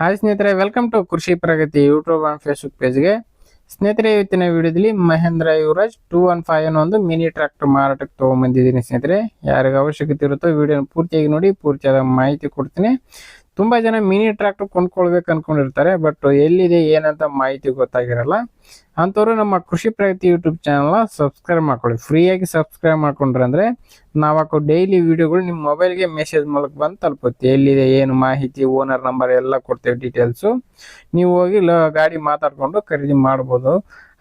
Hi ಸ್ನೇಹಿತರೆ welcome to Krishi Pragati YouTube and Facebook ಪೇಜ್ಗೆ ಸ್ನೇಹಿತರೆ, ಇವತ್ತಿನ ವಿಡಿಯೋದಲ್ಲಿ Mahindra Yuvraj two one five ಅನ್ನೋ ಒಂದು ಮಿನಿ ಟ್ರ್ಯಾಕ್ಟರ್ ಮಾರಾಟಕ್ಕೆ ತೊಗೊಂಬಂದಿದ್ದೀನಿ ಸ್ನೇಹಿತರೆ. ಯಾರಿಗೆ ಅವಶ್ಯಕತೆ ಇರುತ್ತೋ ವಿಡಿಯೋನ ಪೂರ್ತಿಯಾಗಿ ನೋಡಿ, ಪೂರ್ತಿಯಾದ ಮಾಹಿತಿ ಕೊಡ್ತೀನಿ. ತುಂಬ ಜನ ಮಿನಿ ಟ್ರ್ಯಾಕ್ಟರ್ ಕೊಂಡ್ಕೊಳ್ಬೇಕು ಅಂದ್ಕೊಂಡಿರ್ತಾರೆ ಬಟ್ ಎಲ್ಲಿದೆ, ಏನಂತ ಮಾಹಿತಿ ಗೊತ್ತಾಗಿರಲ್ಲ. ಅಂಥವ್ರು ನಮ್ಮ ಕೃಷಿ ಪ್ರಗತಿ ಯೂಟ್ಯೂಬ್ ಚಾನಲ್ನ ಸಬ್ಸ್ಕ್ರೈಬ್ ಮಾಡ್ಕೊಳ್ಳಿ. ಫ್ರೀಯಾಗಿ ಸಬ್ಸ್ಕ್ರೈಬ್ ಮಾಡ್ಕೊಂಡ್ರೆ ಅಂದ್ರೆ ನಾವು ಹಾಕೋ ಡೈಲಿ ವಿಡಿಯೋಗಳು ನಿಮ್ಮ ಮೊಬೈಲ್ಗೆ ಮೆಸೇಜ್ ಮೂಲಕ ಬಂದು ತಲುಪುತ್ತೆ. ಎಲ್ಲಿದೆ, ಏನು ಮಾಹಿತಿ ಓನರ್ ನಂಬರ್ ಎಲ್ಲ ಕೊಡ್ತೇವೆ ಡೀಟೇಲ್ಸು ನೀವು ಹೋಗಿ ಗಾಡಿ ಮಾತಾಡಿಕೊಂಡು ಖರೀದಿ ಮಾಡ್ಬೋದು.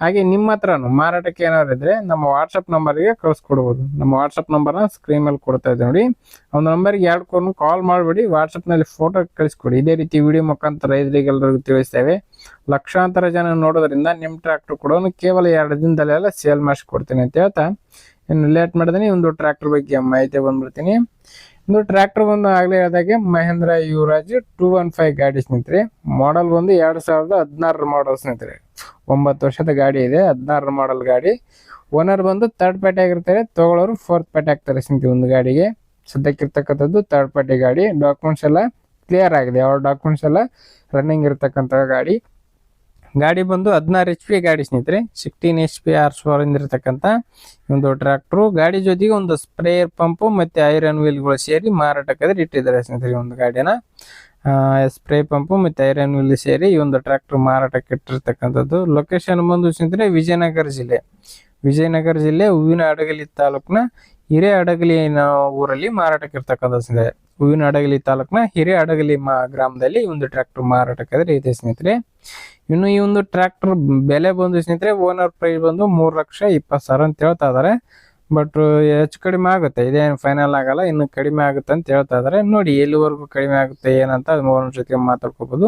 ಹಾಗೆ ನಿಮ್ಮ ಹತ್ರನು ಮಾರಾಟಕ್ಕೆ ಏನಾದ್ರು ಇದ್ರೆ ನಮ್ಮ ವಾಟ್ಸಪ್ ನಂಬರ್ಗೆ ಕಳಿಸ್ಕೊಡ್ಬೋದು. ನಮ್ಮ ವಾಟ್ಸಪ್ ನಂಬರ್ನ ಸ್ಕ್ರೀನ್ ಮೇಲೆ ಕೊಡ್ತಾ ಇದ್ದೆ ನೋಡಿ. ಒಂದು ನಂಬರ್ಗೆ ಎರಡು ಕೊನು ಕಾಲ್ ಮಾಡಿಬಿಡಿ ವಾಟ್ಸಪ್ನಲ್ಲಿ ಫೋಟೋ ಕಳಿಸ್ಕೊಡಿ. ಇದೇ ರೀತಿ ವಿಡಿಯೋ ಮುಖಾಂತರ ರೈತರಿಗೆಲ್ಲರಿಗೂ ತಿಳಿಸ್ತೇವೆ. ಲಕ್ಷಾಂತರ ಜನ ನೋಡೋದ್ರಿಂದ ನಿಮ್ಮ ಟ್ರ್ಯಾಕ್ಟರ್ ಕೂಡ ಕೇವಲ ಎರಡು ದಿನದಲ್ಲೆಲ್ಲ ಸೇಲ್ ಮಾಡಿಸ್ಕೊಡ್ತೀನಿ ಅಂತ ಹೇಳ್ತಾ. ಇನ್ನು ಲೇಟ್ ಮಾಡಿದ್ರೆ ಒಂದು ಟ್ರ್ಯಾಕ್ಟರ್ ಬಗ್ಗೆ ಮಾಹಿತಿ ಬಂದ್ಬಿಡ್ತೀನಿ. ಒಂದು ಟ್ರ್ಯಾಕ್ಟರ್ ಬಂದು ಆಗಲೇ ಹೇಳಿದಾಗೆ Mahindra Yuvraj two one five ಗಾಡಿ ಸ್ನೇಹಿತರೆ. ಮಾಡಲ್ ಬಂದು ಎರಡು ಸಾವಿರದ ಹದಿನಾರರ ಮಾಡಲ್ ಸ್ನೇಹಿತರೆ. ಒಂಬತ್ತು ವರ್ಷದ ಗಾಡಿ ಇದೆ, ಹದಿನಾರರ ಮಾಡಲ್ ಗಾಡಿ. ಓನರ್ ಬಂದು ತರ್ಡ್ ಪಾರ್ಟಿ ಆಗಿರ್ತಾರೆ, ತಗೊಳ್ಳೋರು ಫೋರ್ತ್ ಪಾರ್ಟಿ ಆಗ್ತಾರೆ ಸ್ನೇಹಿತರೆ ಒಂದು ಗಾಡಿಗೆ. ಸದ್ಯಕ್ಕಿರ್ತಕ್ಕಂಥದ್ದು ತರ್ಡ್ ಪಾರ್ಟಿ ಗಾಡಿ ಡಾಕ್ಯುಮೆಂಟ್ಸ್ ಎಲ್ಲ ಕ್ಲಿಯರ್ ಆಗಿದೆ. ಅವ್ರ ಡಾಕ್ಯುಮೆಂಟ್ಸ್ ಎಲ್ಲ ರನ್ನಿಂಗ್ ಇರತಕ್ಕಂಥ ಗಾಡಿ. ಗಾಡಿ ಬಂದು ಹದಿನಾರು ಎಚ್ ಪಿ ಗಾಡಿ ಸ್ನೇಹಿತರೆ ಸಿಕ್ಸ್ಟೀನ್ ಎಚ್ ಪಿ ಆರ್ ಫೋರಿಂದ ಇರತಕ್ಕಂಥ ಒಂದು ಟ್ರ್ಯಾಕ್ಟ್ರು ಗಾಡಿ ಜೊತೆಗೆ ಒಂದು ಸ್ಪ್ರೇಯರ್ ಪಂಪು ಮತ್ತೆ ಐರನ್ ವೀಲ್ಗಳು ಸೇರಿ ಮಾರಾಟಕ್ಕೆ ಇಟ್ಟಿದ್ದಾರೆ ಸ್ನೇಹಿತರೆ ಒಂದು ಗಾಡಿನ. ಸ್ಪ್ರೇ ಪಂಪು ಮತ್ತೆ ಐರನ್ ವೀಲ್ ಸೇರಿ ಈ ಒಂದು ಟ್ರ್ಯಾಕ್ಟರ್ ಮಾರಾಟಕ್ಕೆ ಇಟ್ಟಿರ್ತಕ್ಕಂಥದ್ದು. ಲೊಕೇಶನ್ ಬಂದು ಸ್ನೇಹಿತರೆ ವಿಜಯನಗರ ಜಿಲ್ಲೆ. ವಿಜಯನಗರ ಜಿಲ್ಲೆ ಹೂವಿನ ಹಡಗಲಿ ತಾಲೂಕಿನ ಹಿರೇ ಹಡಗಲಿ ಊರಲ್ಲಿ ಮಾರಾಟಕ್ಕೆ ಇರ್ತಕ್ಕಂಥ ಸ್ನೇಹಿತರೆ. ಹೂವಿನ ಹಡಗಲಿ ತಾಲೂಕಿನ ಹಿರಿಯ ಹಡಗಲಿ ಮಾ ಗ್ರಾಮದಲ್ಲಿ ಈ ಒಂದು ಟ್ರ್ಯಾಕ್ಟರ್ ಮಾರಾಟಕ್ಕೆ ಇದೆ ಸ್ನೇಹಿತರೆ. ಇನ್ನು ಈ ಒಂದು ಟ್ರ್ಯಾಕ್ಟರ್ ಬೆಲೆ ಬಂದು ಸ್ನೇಹಿತರೆ ಓನರ್ ಪ್ರೈಸ್ ಬಂದು ಮೂರು ಲಕ್ಷ ಇಪ್ಪತ್ತು ಸಾವಿರ ಅಂತ ಹೇಳ್ತಾ ಇದ್ದಾರೆ ಬಟ್ ಹೆಚ್ಚು ಕಡಿಮೆ ಆಗುತ್ತೆ, ಇದೇನು ಫೈನಲ್ ಆಗಲ್ಲ, ಇನ್ನು ಕಡಿಮೆ ಆಗುತ್ತೆ ಅಂತ ಹೇಳ್ತಾ ಇದ್ದಾರೆ ನೋಡಿ, ಎಲ್ಲಿವರೆಗೂ ಕಡಿಮೆ ಆಗುತ್ತೆ, ಏನಂತ ಓನರ್ ಜೊತೆ ಮಾತಾಡ್ಕೋಬೋದು.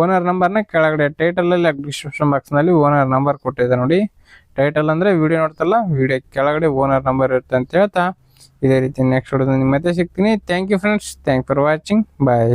ಓನರ್ ನಂಬರ್ನ ಕೆಳಗಡೆ ಟೈಟಲಲ್ಲಿ ಡಿಸ್ಕ್ರಿಪ್ಷನ್ ಬಾಕ್ಸ್ನಲ್ಲಿ ಓನರ್ ನಂಬರ್ ಕೊಟ್ಟಿದೆ ನೋಡಿ. ಟೈಟಲ್ ಅಂದರೆ ವಿಡಿಯೋ ನೋಡ್ತಲ್ಲ ವಿಡಿಯೋ ಕೆಳಗಡೆ ಓನರ್ ನಂಬರ್ ಇರುತ್ತೆ ಅಂತ ಹೇಳ್ತಾ. ಇದೇ ರೀತಿ ನೆಕ್ಸ್ಟ್ ಹೊಡೆದು ನಿಮ್ಮ ಮತ್ತೆ ಸಿಗ್ತೀನಿ. Thank you friends thank for watching bye